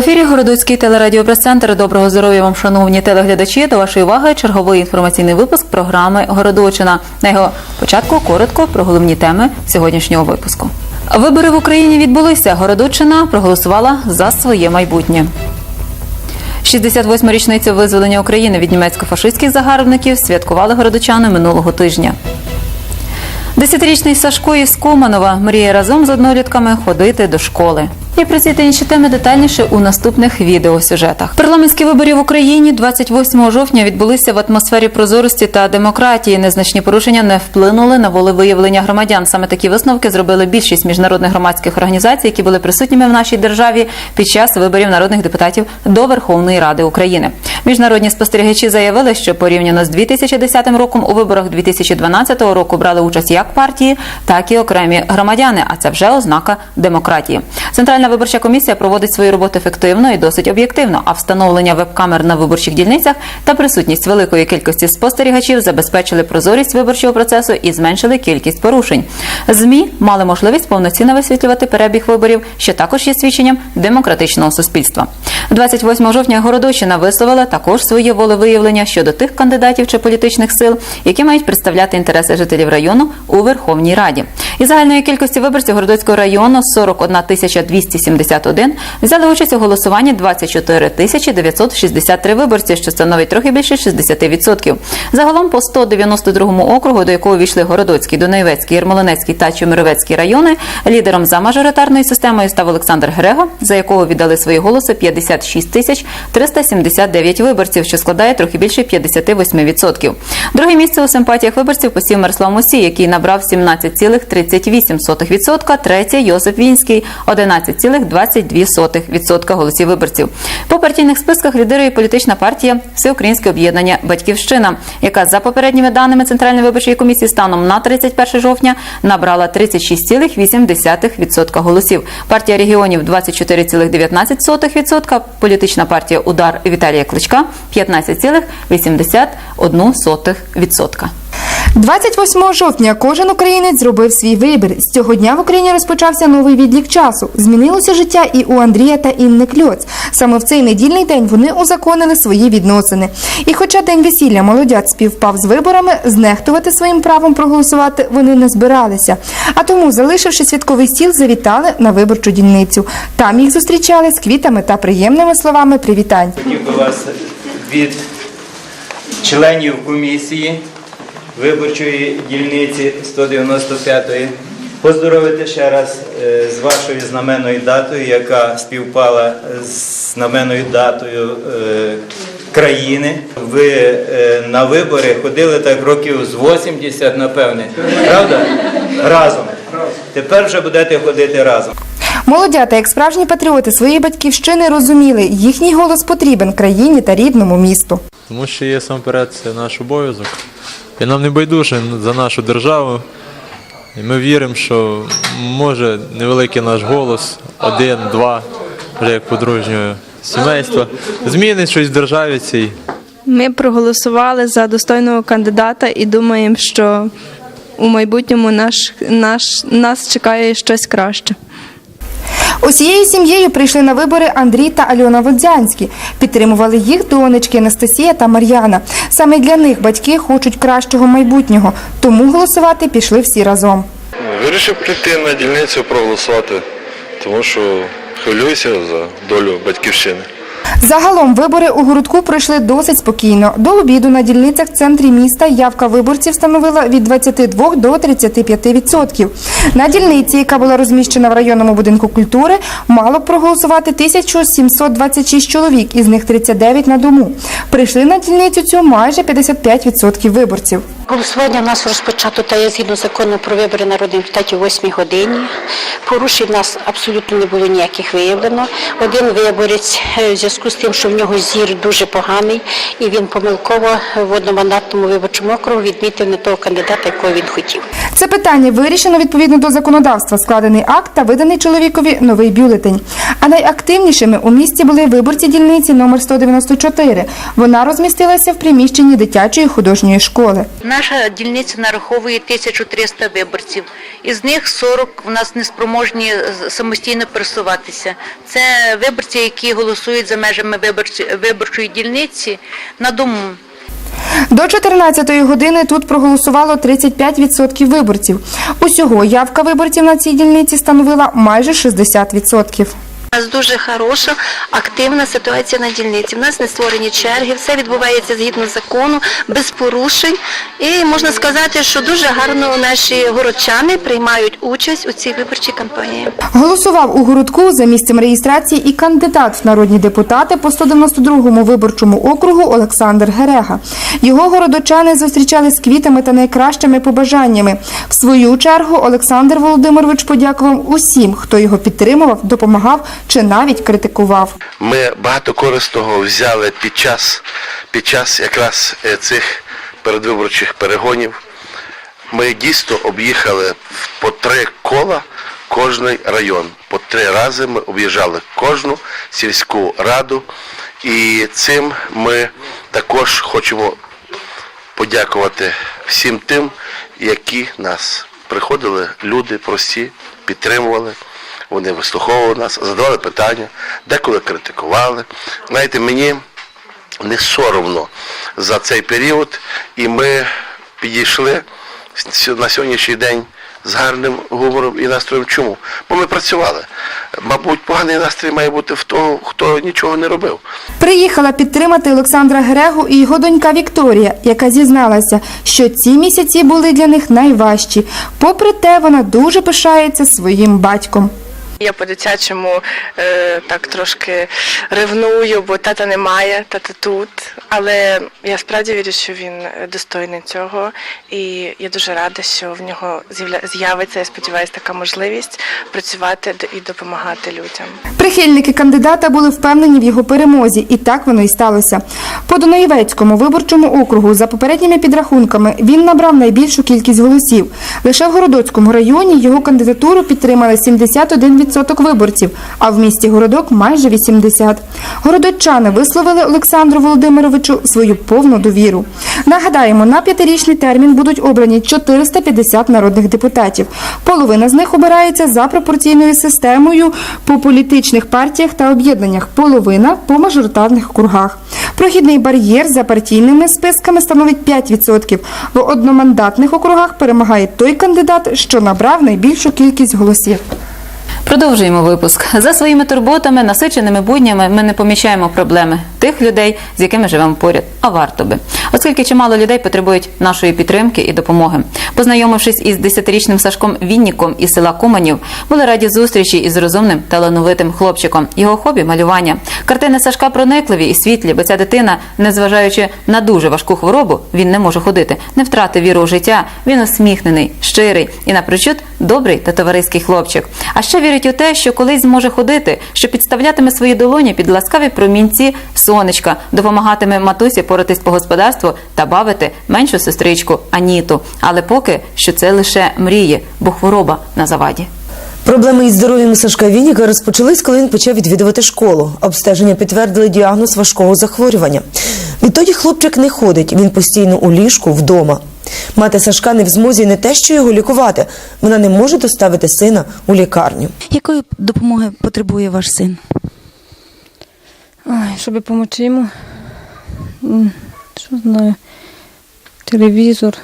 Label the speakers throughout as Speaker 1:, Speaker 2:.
Speaker 1: ефірі Городоцький телерадіопрес-центр. Доброго здоров'я вам, шановні телеглядачі. До вашої уваги черговий інформаційний випуск програми Городочина. На його початку коротко про головні теми сьогоднішнього випуску. Вибори в Україні відбулися. Городочина проголосувала за своє майбутнє. 68 річницю визволення України від німецько-фашистських загарбників святкували городочани минулого тижня. Десятирічний Сашко із Команова мріє разом з однолітками ходити до школи. І про ці та інші теми детальніше у наступних відеосюжетах. Парламентські вибори в Україні 28 жовтня відбулися в атмосфері прозорості та демократії. Незначні порушення не вплинули на волевиявлення громадян. Саме такі висновки зробили більшість міжнародних громадських організацій, які були присутніми в нашій державі під час виборів народних депутатів до Верховної Ради України. Міжнародні спостерігачі заявили, що порівняно з 2010 роком у виборах 2012 року брали участь як партії, так і окремі громадяни. А це вже ознака демократії. Центральна виборча комісія проводить свою роботу ефективно і досить об'єктивно. А встановлення веб-камер на виборчих дільницях та присутність великої кількості спостерігачів забезпечили прозорість виборчого процесу і зменшили кількість порушень. Змі мали можливість повноцінно висвітлювати перебіг виборів, що також є свідченням демократичного суспільства. 28 жовтня Городочина висловила також своє волевиявлення щодо тих кандидатів чи політичних сил, які мають представляти інтереси жителів району у Верховній Раді. Із загальної кількості виборців Городоцького району 41 тисяча 271 взяли участь у голосуванні 24 тисячі 963 виборці, що становить трохи більше 60%. Загалом по 192 округу, до якого війшли Городоцький, Дунаєвецький, Єрмолинецький та Чемеровецький райони, лідером за мажоритарною системою став Олександр Грего, за якого віддали свої голоси 56 тисяч 379 виборців, що складає трохи більше 58%. Друге місце у симпатіях виборців посів Мирослав Мусій, який набрав 17,38%, третє Йосип Вінський 11,22% голосів виборців. По партійних списках лідирує політична партія Всеукраїнське об'єднання Батьківщина, яка за попередніми даними Центральної виборчої комісії станом на 31 жовтня набрала 36,8% голосів. Партія регіонів 24,19%, політична партія Удар Віталія Кличка 15,81%.
Speaker 2: 28 жовтня кожен українець зробив свій вибір. З цього дня в Україні розпочався новий відлік часу. Змінилося життя і у Андрія та Інни Кльоц. Саме в цей недільний день вони узаконили свої відносини. І хоча день весілля молодят співпав з виборами, знехтувати своїм правом проголосувати вони не збиралися. А тому, залишивши святковий стіл, завітали на виборчу дільницю. Там їх зустрічали з квітами та приємними словами привітань.
Speaker 3: Хотів би вас від членів комісії виборчої дільниці 195-ї поздоровити ще раз е, з вашою знаменною датою, яка співпала з знаменною датою е, країни. Ви е, на вибори ходили так років з 80, напевне. Правда? Разом. Тепер вже будете ходити разом.
Speaker 2: Молодята, як справжні патріоти своєї батьківщини, розуміли, їхній голос потрібен країні та рідному місту.
Speaker 4: Тому що є самперед це наш обов'язок. І нам не байдуже за нашу державу. І ми віримо, що може невеликий наш голос, один, два, вже як подружнього сімейства, змінить щось в державі цій.
Speaker 5: Ми проголосували за достойного кандидата і думаємо, що у майбутньому наш, наш, нас чекає щось краще.
Speaker 2: Усією сім'єю прийшли на вибори Андрій та Альона Водзянські. Підтримували їх донечки Анастасія та Мар'яна. Саме для них батьки хочуть кращого майбутнього, тому голосувати пішли всі разом.
Speaker 6: Вирішив прийти на дільницю проголосувати, тому що хвилююся за долю батьківщини.
Speaker 2: Загалом вибори у городку пройшли досить спокійно. До обіду на дільницях в центрі міста явка виборців становила від 22 до 35%. На дільниці, яка була розміщена в районному будинку культури, мало б проголосувати 1726 чоловік, із них 39 на дому. Прийшли на дільницю цю майже 55% виборців.
Speaker 7: Голосування у нас розпочато та є згідно закону про вибори народних депутатів о 8 годині. Порушень в нас абсолютно не було ніяких виявлено. Один виборець е, зв'язку з тим, що в нього зір дуже поганий, і він помилково в одномандатному виборчому округу відмітив не того кандидата, якого він хотів.
Speaker 2: Це питання вирішено відповідно до законодавства. Складений акт та виданий чоловікові новий бюлетень. А найактивнішими у місті були виборці дільниці номер 194. Вона розмістилася в приміщенні дитячої художньої школи.
Speaker 8: Наша дільниця нараховує 1300 виборців. Із них 40 у нас неспроможні самостійно пересуватися. Це виборці, які голосують за межами виборчої дільниці на дому.
Speaker 2: До 14-ї години тут проголосувало 35% виборців. Усього явка виборців на цій дільниці становила майже 60%.
Speaker 9: У нас дуже хороша, активна ситуація на дільниці. У нас не створені черги, все відбувається згідно закону, без порушень. І можна сказати, що дуже гарно наші городчани приймають участь у цій виборчій кампанії.
Speaker 2: Голосував у городку за місцем реєстрації і кандидат в народні депутати по 192-му виборчому округу Олександр Герега. Його городочани зустрічали з квітами та найкращими побажаннями. В свою чергу Олександр Володимирович подякував усім, хто його підтримував, допомагав чи навіть критикував.
Speaker 10: Ми багато корисного взяли під час, під час якраз е, цих передвиборчих перегонів. Ми дійсно об'їхали по три кола кожний район. По три рази ми об'їжджали кожну сільську раду. І цим ми також хочемо подякувати всім тим, які нас приходили, люди прості, підтримували. Вони вислуховували нас, задавали питання, деколи критикували. Знаєте, мені не соромно за цей період, і ми підійшли на сьогоднішній день з гарним гумором і настроєм. Чому? Бо ми працювали. Мабуть, поганий настрій має бути в того, хто нічого не робив.
Speaker 2: Приїхала підтримати Олександра Грегу і його донька Вікторія, яка зізналася, що ці місяці були для них найважчі. Попри те, вона дуже пишається своїм батьком.
Speaker 5: Я по-дитячому е, так трошки ревную, бо тата немає, тата тут. Але я справді вірю, що він достойний цього. І я дуже рада, що в нього з'явиться, я сподіваюся, така можливість працювати і допомагати людям.
Speaker 2: Прихильники кандидата були впевнені в його перемозі, і так воно і сталося. По Донаєвецькому виборчому округу, за попередніми підрахунками, він набрав найбільшу кількість голосів. Лише в Городоцькому районі його кандидатуру підтримали 71% виборців, а в місті Городок майже 80%. Городочани висловили Олександру Володимировичу свою повну довіру. Нагадаємо, на п'ятирічний термін будуть обрані 450 народних депутатів. Половина з них обирається за пропорційною системою по політичних партіях та об'єднаннях, половина по мажоритарних округах. Прохідний бар'єр за партійними списками становить 5%. В одномандатних округах перемагає той кандидат, що набрав найбільшу кількість голосів.
Speaker 1: Продовжуємо випуск. За своїми турботами, насиченими буднями ми не помічаємо проблеми тих людей, з якими живемо поряд. А варто би, оскільки чимало людей потребують нашої підтримки і допомоги. Познайомившись із 10-річним Сашком Вінніком із села Куманів, були раді зустрічі із розумним талановитим хлопчиком. Його хобі малювання. Картини Сашка проникливі і світлі, бо ця дитина, незважаючи на дуже важку хворобу, він не може ходити, не втратив віру у життя. Він усміхнений, щирий і напрочуд добрий та товариський хлопчик. А ще вірить у те, що колись зможе ходити, що підставлятиме свої долоні під ласкаві промінці сонечка, допомагатиме матусі поратись по господарству та бавити меншу сестричку Аніту. Але поки що це лише мрії, бо хвороба на заваді.
Speaker 11: Проблеми із здоров'ям Сашка Вініка розпочались, коли він почав відвідувати школу. Обстеження підтвердили діагноз важкого захворювання. Відтоді хлопчик не ходить, він постійно у ліжку вдома. Мати Сашка не в змозі не те, що його лікувати. Вона не може доставити сина у лікарню.
Speaker 12: Якої допомоги потребує ваш син?
Speaker 5: Ой, щоб допомогти йому, що знаю, телевізор,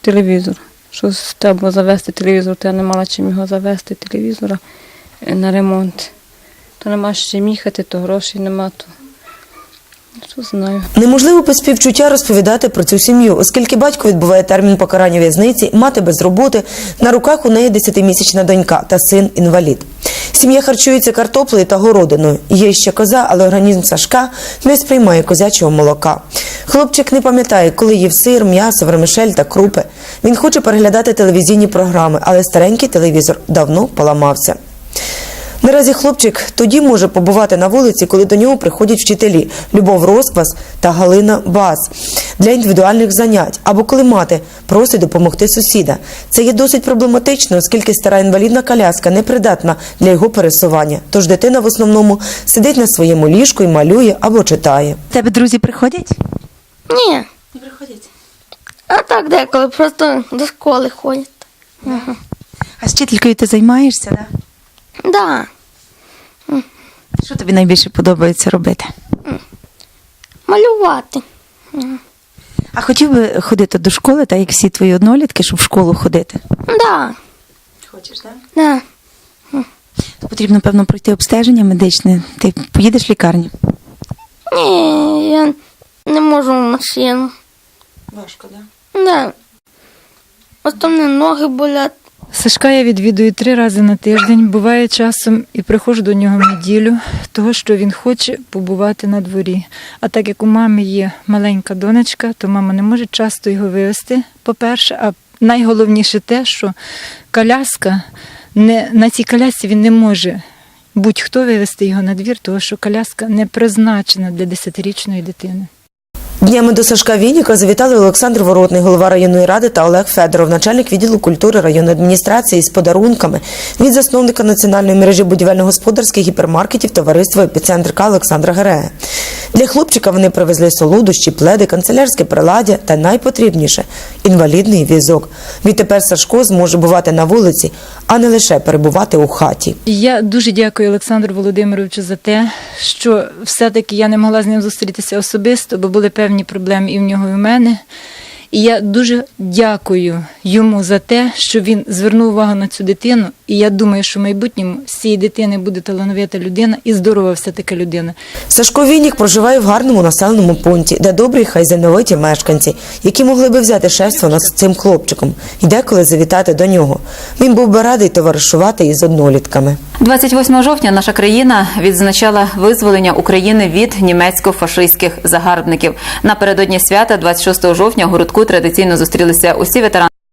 Speaker 5: телевізор. Щось треба завести телевізор, то я не мала чим його завести, телевізора е, на ремонт. То нема з чим їхати, то грошей нема, то що знаю.
Speaker 11: Неможливо без співчуття розповідати про цю сім'ю, оскільки батько відбуває термін покарання в'язниці, мати без роботи, на руках у неї десятимісячна донька та син інвалід. Сім'я харчується картоплею та городиною. Є ще коза, але організм Сашка не сприймає козячого молока. Хлопчик не пам'ятає, коли їв сир, м'ясо, вермишель та крупи. Він хоче переглядати телевізійні програми, але старенький телевізор давно поламався. Наразі хлопчик тоді може побувати на вулиці, коли до нього приходять вчителі Любов Розквас та Галина Бас для індивідуальних занять, або коли мати просить допомогти сусіда. Це є досить проблематично, оскільки стара інвалідна коляска непридатна для його пересування. Тож дитина в основному сидить на своєму ліжку і малює або читає.
Speaker 12: Тебе друзі приходять?
Speaker 9: Ні. Не приходять. А так деколи, просто до школи ходять.
Speaker 12: А з вчителькою ти займаєшся, да?
Speaker 9: Да.
Speaker 12: Що тобі найбільше подобається робити?
Speaker 9: Малювати.
Speaker 12: А хотів би ходити до школи, так як всі твої однолітки, щоб в школу ходити?
Speaker 9: Да.
Speaker 12: Хочеш, так?
Speaker 9: Да.
Speaker 12: То потрібно, певно, пройти обстеження медичне. Ти поїдеш в лікарню?
Speaker 9: Ні, я не можу в машину.
Speaker 12: Важко, так?
Speaker 9: Да. Основні ноги болять.
Speaker 5: Сашка я відвідую три рази на тиждень. Буває часом і приходжу до нього в неділю, того що він хоче побувати на дворі. А так як у мами є маленька донечка, то мама не може часто його вивезти. По-перше, а найголовніше те, що коляска не на цій колясці він не може будь-хто вивезти його на двір, тому що коляска не призначена для 10-річної дитини.
Speaker 11: Днями до Сашка Вініка завітали Олександр Воротний, голова районної ради, та Олег Федоров, начальник відділу культури районної адміністрації з подарунками від засновника національної мережі будівельно-господарських гіпермаркетів товариства «Епіцентр К» Олександра Герея. Для хлопчика вони привезли солодощі, пледи, канцелярське приладдя та найпотрібніше інвалідний візок. Відтепер Сашко зможе бувати на вулиці, а не лише перебувати у хаті.
Speaker 5: Я дуже дякую Олександру Володимировичу за те, що все-таки я не могла з ним зустрітися особисто, бо були певні проблеми і в нього, і в мене. І я дуже дякую йому за те, що він звернув увагу на цю дитину. І я думаю, що в майбутньому з цієї дитини буде талановита людина і здорова все-таки людина.
Speaker 11: Сашко Вінік проживає в гарному населеному пункті, де добрі хазяйновиті мешканці, які могли би взяти шефство над цим хлопчиком і деколи завітати до нього. Він був би радий товаришувати із однолітками.
Speaker 1: 28 жовтня наша країна відзначала визволення України від німецько-фашистських загарбників. Напередодні свята, 26 жовтня, у городку традиційно зустрілися усі ветерани.